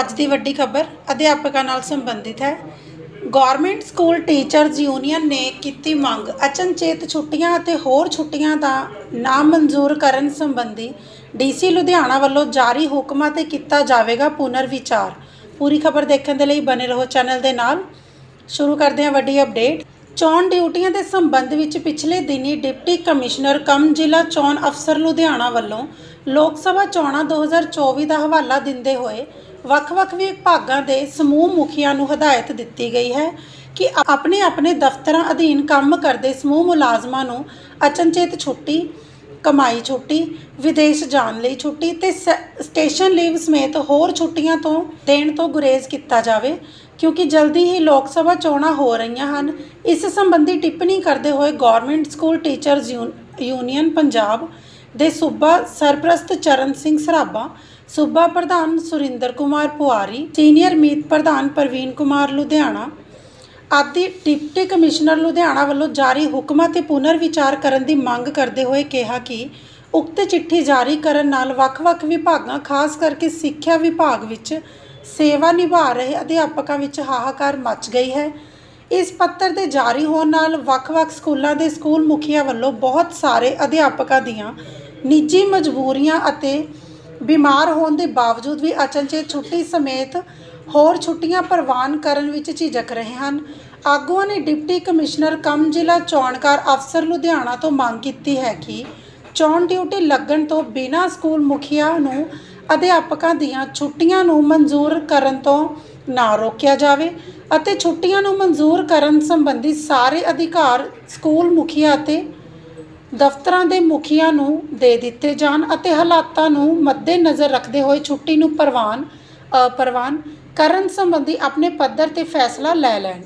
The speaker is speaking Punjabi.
ਅੱਜ ਦੀ ਵੱਡੀ ਖਬਰ ਅਧਿਆਪਕਾਂ ਨਾਲ ਸੰਬੰਧਿਤ ਹੈ। ਗਵਰਨਮੈਂਟ ਸਕੂਲ ਟੀਚਰਜ਼ ਯੂਨੀਅਨ ਨੇ ਕੀਤੀ ਮੰਗ। ਅਚਨਚੇਤ ਛੁੱਟੀਆਂ ਅਤੇ ਹੋਰ ਛੁੱਟੀਆਂ ਦਾ ਨਾ ਮਨਜ਼ੂਰ ਕਰਨ ਸੰਬੰਧੀ ਡੀਸੀ ਲੁਧਿਆਣਾ ਵੱਲੋਂ ਜਾਰੀ ਹੁਕਮਾਂ ਤੇ ਕੀਤਾ ਜਾਵੇਗਾ ਪੁਨਰ ਵਿਚਾਰ। ਪੂਰੀ ਖਬਰ ਦੇਖਣ ਦੇ ਲਈ ਬਨੇ ਰਹੋ ਚੈਨਲ ਦੇ ਨਾਲ। ਸ਼ੁਰੂ ਕਰਦੇ ਹਾਂ ਵੱਡੀ ਅਪਡੇਟ। ਚੋਣ ਡਿਊਟੀਆਂ ਦੇ ਸੰਬੰਧ ਵਿੱਚ ਪਿਛਲੇ ਦਿਨੀ ਡਿਪਟੀ ਕਮਿਸ਼ਨਰ ਕਮ ਜ਼ਿਲ੍ਹਾ ਚੋਣ ਅਫਸਰ ਲੁਧਿਆਣਾ ਵੱਲੋਂ ਲੋਕ ਸਭਾ ਚੋਣਾਂ 2024 ਦਾ ਹਵਾਲਾ ਦਿੰਦੇ ਹੋਏ ਵੱਖ-ਵੱਖ ਵਿਭਾਗਾਂ ਦੇ ਸਮੂਹ ਮੁਖੀਆਂ ਨੂੰ ਹਦਾਇਤ ਦਿੱਤੀ ਗਈ ਹੈ ਕਿ ਆਪਣੇ ਆਪਣੇ ਦਫ਼ਤਰਾਂ ਅਧੀਨ ਕੰਮ ਕਰਦੇ ਸਮੂਹ ਮੁਲਾਜ਼ਮਾਂ ਨੂੰ ਅਚਨਚੇਤ ਛੁੱਟੀ ਕਮਾਈ ਛੁੱਟੀ, ਵਿਦੇਸ਼ ਜਾਣ ਲਈ ਛੁੱਟੀ ਤੇ ਸ- ਸਟੇਸ਼ਨ ਲੀਵ ਸਮੇਤ ਹੋਰ ਛੁੱਟੀਆਂ ਤੋਂ ਦੇਣ ਤੋਂ ਗੁਰੇਜ਼ ਕੀਤਾ ਜਾਵੇ, ਕਿਉਂਕਿ ਜਲਦੀ ਹੀ ਲੋਕ ਸਭਾ ਚੋਣਾਂ ਹੋ ਰਹੀਆਂ ਹਨ। ਇਸ ਸੰਬੰਧੀ ਟਿੱਪਣੀ ਕਰਦੇ ਹੋਏ ਗਵਰਨਮੈਂਟ ਸਕੂਲ ਟੀਚਰਜ਼ ਯੂਨ- ਯੂਨੀਅਨ ਪੰਜਾਬ ਦੇ ਸੂਬਾ ਸਰਪ੍ਰਸਤ ਚਰਨ ਸਿੰਘ ਸਰਾਭਾ, ਸੂਬਾ ਪ੍ਰਧਾਨ ਸੁਰਿੰਦਰ ਕੁਮਾਰ ਪੁਆਰੀ, ਸੀਨੀਅਰ ਮੀਤ ਪ੍ਰਧਾਨ ਪ੍ਰਵੀਨ ਕੁਮਾਰ ਲੁਧਿਆਣਾ ਆਦਿ ਡਿਪਟੀ ਕਮਿਸ਼ਨਰ ਲੁਧਿਆਣਾ ਵੱਲੋਂ ਜਾਰੀ ਹੁਕਮਾਂ ਤੇ ਪੁਨਰ ਵਿਚਾਰ ਕਰਨ ਦੀ ਮੰਗ ਕਰਦੇ ਹੋਏ ਕਿਹਾ ਕਿ ਉਕਤ ਚਿੱਠੀ ਜਾਰੀ ਕਰਨ ਨਾਲ ਵੱਖ-ਵੱਖ ਵਿਭਾਗਾਂ, ਖਾਸ ਕਰਕੇ ਸਿੱਖਿਆ ਵਿਭਾਗ ਵਿੱਚ ਸੇਵਾ ਨਿਭਾ ਰਹੇ ਅਧਿਆਪਕਾਂ ਵਿੱਚ ਹਾਹਾਕਾਰ ਮਚ ਗਈ ਹੈ। ਇਸ ਪੱਤਰ ਦੇ ਜਾਰੀ ਹੋਣ ਨਾਲ ਵੱਖ-ਵੱਖ ਸਕੂਲਾਂ ਦੇ ਸਕੂਲ ਮੁਖੀਆਂ ਵੱਲੋਂ ਬਹੁਤ ਸਾਰੇ ਅਧਿਆਪਕਾਂ ਦੀਆਂ ਨਿੱਜੀ ਮਜਬੂਰੀਆਂ ਅਤੇ ਬਿਮਾਰ ਹੋਣ ਦੇ ਬਾਵਜੂਦ ਵੀ ਅਚਨਚੇਤ ਛੁੱਟੀ ਸਮੇਤ ਹੋਰ ਛੁੱਟੀਆਂ ਪ੍ਰਵਾਨ ਕਰਨ ਵਿੱਚ ਝਿਜਕ ਰਹੇ ਹਨ। ਆਗੂਆਂ ਨੇ ਡਿਪਟੀ ਕਮਿਸ਼ਨਰ ਕਮ ਜ਼ਿਲ੍ਹਾ ਚੋਣਕਾਰ ਅਫਸਰ ਲੁਧਿਆਣਾ ਤੋਂ ਮੰਗ ਕੀਤੀ ਹੈ ਕਿ ਚੋਣ ਡਿਊਟੀ ਲੱਗਣ ਤੋਂ ਬਿਨਾਂ ਸਕੂਲ ਮੁਖੀਆਂ ਨੂੰ ਅਧਿਆਪਕਾਂ ਦੀਆਂ ਛੁੱਟੀਆਂ ਨੂੰ ਮਨਜ਼ੂਰ ਕਰਨ ਤੋਂ ਨਾ ਰੋਕਿਆ ਜਾਵੇ ਅਤੇ ਛੁੱਟੀਆਂ ਨੂੰ ਮਨਜ਼ੂਰ ਕਰਨ ਸੰਬੰਧੀ ਸਾਰੇ ਅਧਿਕਾਰ ਸਕੂਲ ਮੁਖੀਆ ਅਤੇ ਦਫ਼ਤਰਾਂ ਦੇ ਮੁਖੀਆਂ ਨੂੰ ਦੇ ਦਿੱਤੇ ਜਾਣ ਅਤੇ ਹਾਲਾਤਾਂ ਨੂੰ ਮੱਦੇਨਜ਼ਰ ਰੱਖਦੇ ਹੋਏ ਛੁੱਟੀ ਨੂੰ ਪ੍ਰਵਾਨ ਅਪਰਵਾਨ ਕਰਨ ਸੰਬੰਧੀ ਆਪਣੇ ਪੱਧਰ ਤੇ ਫੈਸਲਾ ਲੈ ਲੈਣ।